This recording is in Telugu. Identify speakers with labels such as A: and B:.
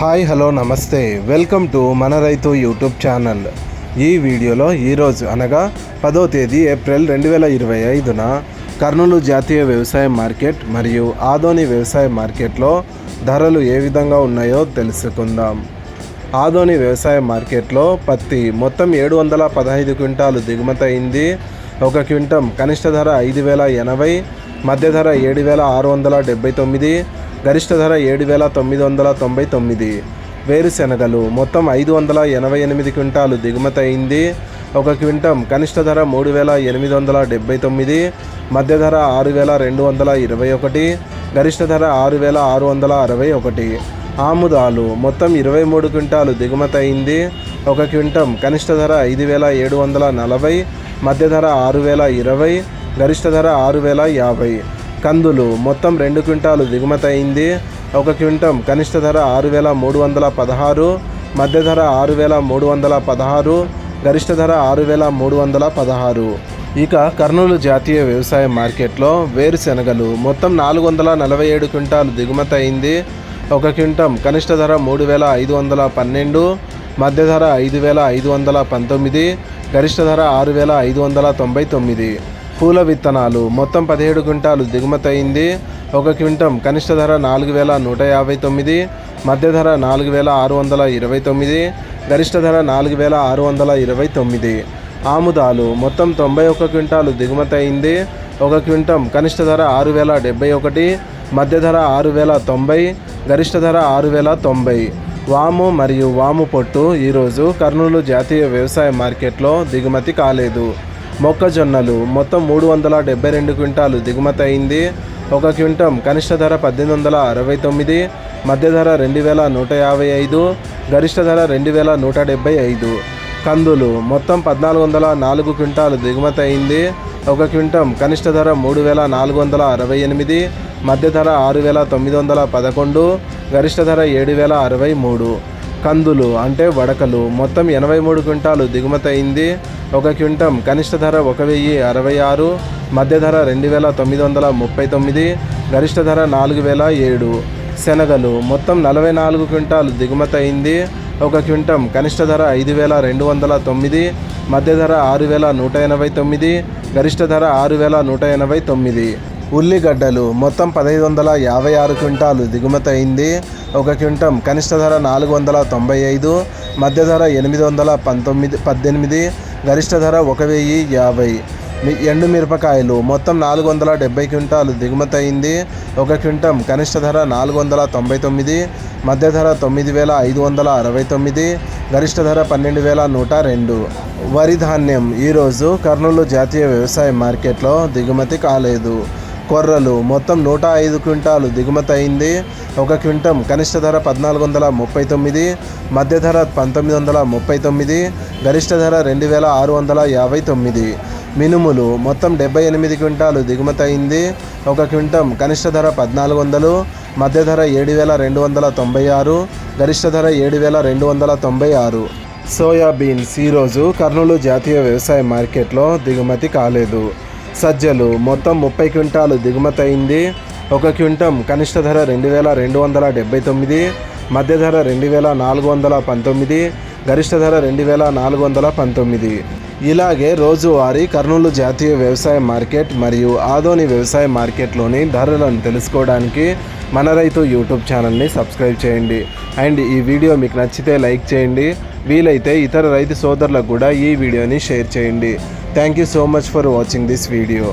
A: హాయ్ హలో నమస్తే. వెల్కమ్ టు మన రైతు యూట్యూబ్ ఛానల్. ఈ వీడియోలో ఈరోజు అనగా పదో తేదీ ఏప్రిల్ రెండు వేల ఇరవై ఐదున కర్నూలు జాతీయ వ్యవసాయ మార్కెట్ మరియు ఆదోని వ్యవసాయ మార్కెట్లో ధరలు ఏ విధంగా ఉన్నాయో తెలుసుకుందాం. ఆదోని వ్యవసాయ మార్కెట్లో పత్తి మొత్తం ఏడు వందల పదహైదు క్వింటాలు దిగుమతయింది ఒక క్వింటం కనిష్ట ధర ఐదు వేల ఎనభై మధ్య ధర ఏడు వేల ఆరు వందల డెబ్బై తొమ్మిది గరిష్ట ధర ఏడు వేల తొమ్మిది వందల తొంభై తొమ్మిది. వేరుశెనగలు మొత్తం ఐదు వందల ఎనభై ఎనిమిది క్వింటాలు దిగుమతి అయింది ఒక క్వింటం కనిష్ట ధర మూడు వేల ఎనిమిది వందల డెబ్బై తొమ్మిది. మధ్య ధర ఆరు వేల రెండు వందల ఇరవై ఒకటి. గరిష్ట ధర ఆరు వేల ఆరు వందల అరవై ఒకటి. ఆముదాలు మొత్తం ఇరవై మూడు క్వింటాలు దిగుమతి అయింది ఒక క్వింటం కనిష్ట ధర ఐదు వేల ఏడు వందల నలభై. మధ్య ధర ఆరు వేల ఇరవై. గరిష్ట ధర ఆరు వేల యాభై. కందులు మొత్తం రెండు క్వింటాలు దిగుమతయింది. ఒక క్వింటం కనిష్ట ధర ఆరు వేల మూడు వందల పదహారు మధ్య ధర ఆరు వేల మూడు వందల పదహారు గరిష్ట ధర ఆరు వేల మూడు వందల పదహారు. ఇక కర్నూలు జాతీయ వ్యవసాయ మార్కెట్లో వేరుశెనగలు మొత్తం నాలుగు వందల నలభై ఏడు క్వింటాలు దిగుమతి అయింది ఒక క్వింటం కనిష్ట ధర మూడు వేల ఐదు వందల పన్నెండు మధ్య ధర ఐదు వేల ఐదు వందల పంతొమ్మిది గరిష్ట ధర ఆరు వేల ఐదు వందల తొంభై తొమ్మిది. పూల విత్తనాలు. మొత్తం పదిహేడు క్వింటాలు దిగుమతి అయింది ఒక క్వింటం కనిష్ట ధర నాలుగు వేల నూట యాభై తొమ్మిది మధ్య ధర నాలుగు వేల ఆరు వందల ఇరవై తొమ్మిది గరిష్ట ధర నాలుగు వేల ఆరు వందల ఇరవై తొమ్మిది. ఆముదాలు మొత్తం తొంభై ఒక్క క్వింటాలు దిగుమతి అయింది ఒక క్వింటం కనిష్ట ధర ఆరు వేల డెబ్బై ఒకటి మధ్య ధర ఆరు వేల తొంభై గరిష్ట ధర ఆరు వేల తొంభై. వాము మరియు వాము పొట్టు ఈరోజు కర్నూలు జాతీయ వ్యవసాయ మార్కెట్లో దిగుమతి కాలేదు. మొక్కజొన్నలు. మొత్తం మూడు వందల డెబ్బై రెండు క్వింటాలు దిగుమతి అయింది. ఒక క్వింటం కనిష్ట ధర పద్దెనిమిది వందల అరవై తొమ్మిది మధ్య ధర రెండు వేల నూట యాభై ఐదు గరిష్ట ధర రెండు వేల నూట డెబ్బై ఐదు. కందులు మొత్తం పద్నాలుగు వందల నాలుగు క్వింటాలు దిగుమతి అయింది. ఒక క్వింటం కనిష్ట ధర మూడు వేల నాలుగు వందల అరవై ఎనిమిది మధ్య ధర ఆరు వేల తొమ్మిది వందల పదకొండు గరిష్ట ధర ఏడు వేల అరవై మూడు. కందులు అంటే వడకలు. మొత్తం ఎనభై మూడు క్వింటాలు దిగుమతి అయింది. ఒక క్వింటం కనిష్ట ధర ఒక వెయ్యి అరవై ఆరు మధ్య ధర రెండు వేల తొమ్మిది వందల ముప్పై తొమ్మిది గరిష్ట ధర నాలుగు వేల ఏడు. శనగలు మొత్తం నలభై నాలుగు క్వింటాలు దిగుమతి అయింది. ఒక క్వింటం కనిష్ట ధర ఐదు వేల రెండు వందల తొమ్మిది మధ్య ధర ఆరు వేల నూట ఎనభై తొమ్మిది గరిష్ట ధర ఆరు వేల నూట ఎనభై తొమ్మిది. ఉల్లిగడ్డలు మొత్తం పదహైదు వందల యాభై ఆరు క్వింటాలు దిగుమతి అయింది. ఒక క్వింటం కనిష్ట ధర నాలుగు వందల తొంభై ఐదు మధ్య ధర ఎనిమిది వందల పంతొమ్మిది పద్దెనిమిది గరిష్ట ధర ఒక వెయ్యి యాభై. ఎండు మిరపకాయలు మొత్తం నాలుగు వందల డెబ్బై క్వింటాలు దిగుమతి అయింది. ఒక క్వింటం కనిష్ట ధర నాలుగు వందల తొంభై తొమ్మిది మధ్య ధర తొమ్మిది వేల ఐదు వందల అరవై తొమ్మిది గరిష్ట ధర పన్నెండు వేల నూట రెండు. వరి ధాన్యం ఈరోజు కర్నూలు జాతీయ వ్యవసాయ మార్కెట్లో దిగుమతి కాలేదు. కొర్రలు. మొత్తం నూట ఐదు క్వింటాలు దిగుమతి అయింది. ఒక క్వింటం కనిష్ట ధర పద్నాలుగు వందల ముప్పై తొమ్మిది మధ్య ధర పంతొమ్మిది వందల ముప్పై తొమ్మిది గరిష్ట ధర రెండు వేల ఆరు వందల యాభై తొమ్మిది. మినుములు మొత్తం డెబ్బై ఎనిమిది క్వింటాలు దిగుమతి అయింది. ఒక క్వింటం కనిష్ట ధర పద్నాలుగు వందలు మధ్య ధర ఏడు వేల రెండు వందల తొంభై ఆరు గరిష్ట ధర ఏడు వేల రెండు వందల తొంభై ఆరు. సోయాబీన్స్ ఈరోజు కర్నూలు జాతీయ వ్యవసాయ మార్కెట్లో దిగుమతి కాలేదు. సజ్జలు. మొత్తం ముప్పై క్వింటాలు దిగుమతి అయింది. ఒక క్వింటం కనిష్ట ధర రెండు వేల రెండు వందల డెబ్బై తొమ్మిది మధ్య ధర రెండు వేల నాలుగు వందల పంతొమ్మిది గరిష్ట ధర రెండు వేల నాలుగు వందల పంతొమ్మిది. ఇలాగే రోజువారీ కర్నూలు జాతీయ వ్యవసాయ మార్కెట్ మరియు ఆదోని వ్యవసాయ మార్కెట్లోని ధరలను తెలుసుకోవడానికి మన రైతు యూట్యూబ్ ఛానల్ని సబ్స్క్రైబ్ చేయండి. అండ్ ఈ వీడియో మీకు నచ్చితే లైక్ చేయండి. వీలైతే ఇతర రైతు సోదరులకు కూడా ఈ వీడియోని షేర్ చేయండి. Thank you so much for watching this video.